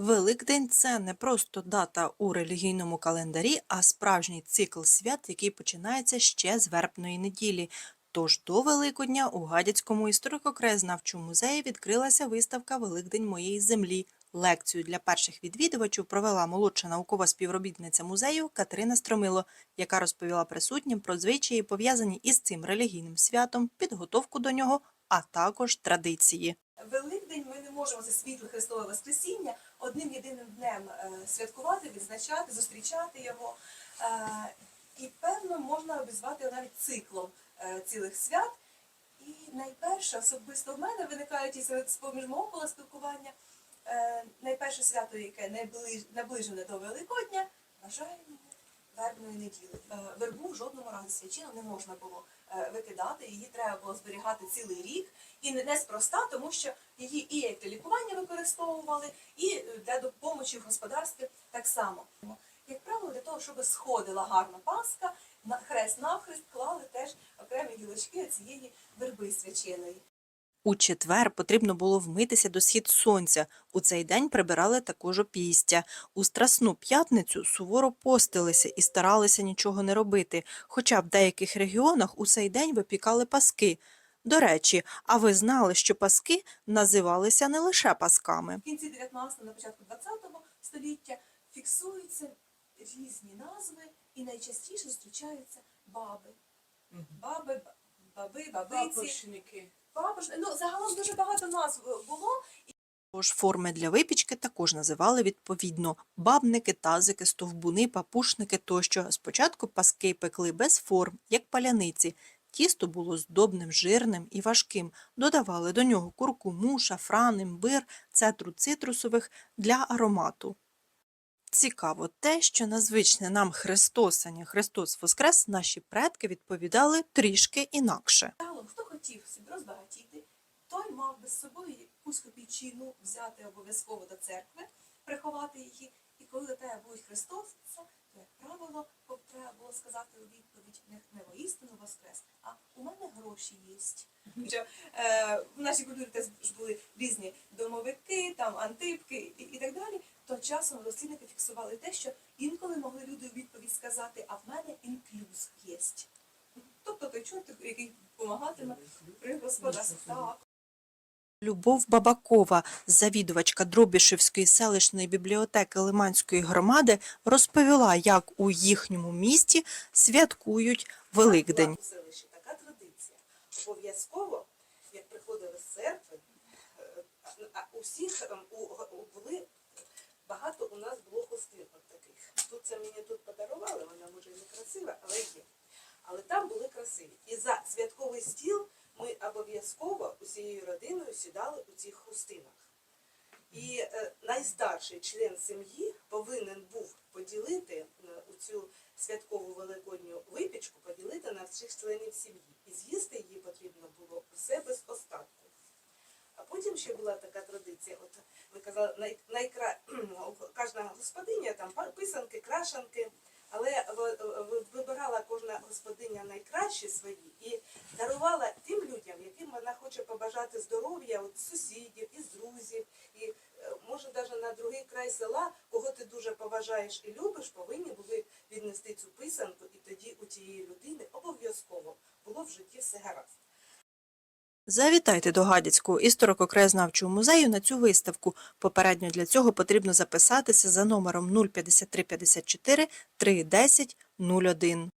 Великдень це не просто дата у релігійному календарі, а справжній цикл свят, який починається ще з вербної неділі. Тож до Великодня у Гадяцькому історико-краєзнавчому музеї відкрилася виставка Великдень моєї землі. Лекцію для перших відвідувачів провела молодша наукова співробітниця музею Катерина Стромило, яка розповіла присутнім про звичаї, пов'язані із цим релігійним святом, підготовку до нього, а також традиції. Великдень ми не можемо це світле Христове Воскресіння одним єдиним днем е, святкувати, відзначати, зустрічати його. Е, І певно можна обізвати навіть циклом е, цілих свят. І найперше, особисто в мене виникають серед з-поміж мого спілкування. Найперше свято, яке наближене до Великодня, вважаємо вербної неділи. Е, Вербу в жодному разі свячину не можна було е, викидати, її треба було зберігати цілий рік. І неспроста, тому що її і як для лікування використовували, і е, для допомоги в господарстві так само. Як правило, для того, щоб сходила гарна паска, на хрест навхрест клали теж окремі гілочки цієї верби свяченої. У четвер потрібно було вмитися до схід сонця. У цей день прибирали також опістя. У страсну п'ятницю суворо постилися і старалися нічого не робити, хоча в деяких регіонах у цей день випікали паски. До речі, а ви знали, що паски називалися не лише пасками? В кінці 19-го, на початку 20 століття фіксуються різні назви і найчастіше зустрічаються баби. Баби, баби, бабиці, Бабушники. Ну, загалом дуже багато назв було. Тож форми для випічки також називали відповідно бабники, тазики, стовбуни, папушники тощо. Спочатку паски пекли без форм, як паляниці. Тісто було здобним, жирним і важким. Додавали до нього куркуму, шафран, імбир, цетру цитрусових для аромату. Цікаво те, що на звичне нам Христос, а не Христос Воскрес, наші предки відповідали трішки інакше. Хотів собі розбагатіти, той мав би з собою якусь копійчину взяти обов'язково до церкви, приховати її. І коли до тебе будуть Христос, то, як правило, треба було сказати у відповідь не, не воістину воскрес, а у мене гроші є. Що, е, в нашій культурі теж були різні домовики, там антипки і, і так далі. То часом дослідники фіксували те, що інколи могли люди у відповідь сказати, а в мене інклюз є. Чоловік, який допомагатиме при господарстві. Так. Любов Бабакова, завідувачка Дробішевської селищної бібліотеки Лиманської громади, розповіла, як у їхньому місті святкують Великдень. У селищі така традиція. Обов'язково, як приходили з церкви, е, а у всіх ем, у, у- були багато у нас було хустинок таких. Тут це мені тут подарували, вона може і не красива, але є. Але там були красиві. І за святковий стіл ми обов'язково усією родиною сідали у цих хустинах. І е, найстарший член сім'ї повинен був поділити е, у цю святкову великодню випічку, поділити на всіх членів сім'ї. І з'їсти її потрібно було все без остатку. А потім ще була така традиція. От ви казали, най, найкра... кожна господиня там писанки, крашанки, але вибирала кожна господиня найкращі свої і дарувала тим людям, яким вона хоче побажати здоров'я, от сусідів, із друзів, і е, може навіть на другий край села, кого ти дуже поважаєш і любиш, повинні були віднести цю писанку, і тоді у тієї людини обов'язково було в житті все гаразд. Завітайте до Гадяцького історико-краєзнавчого музею на цю виставку. Попередньо для цього потрібно записатися за номером 05354 310 01.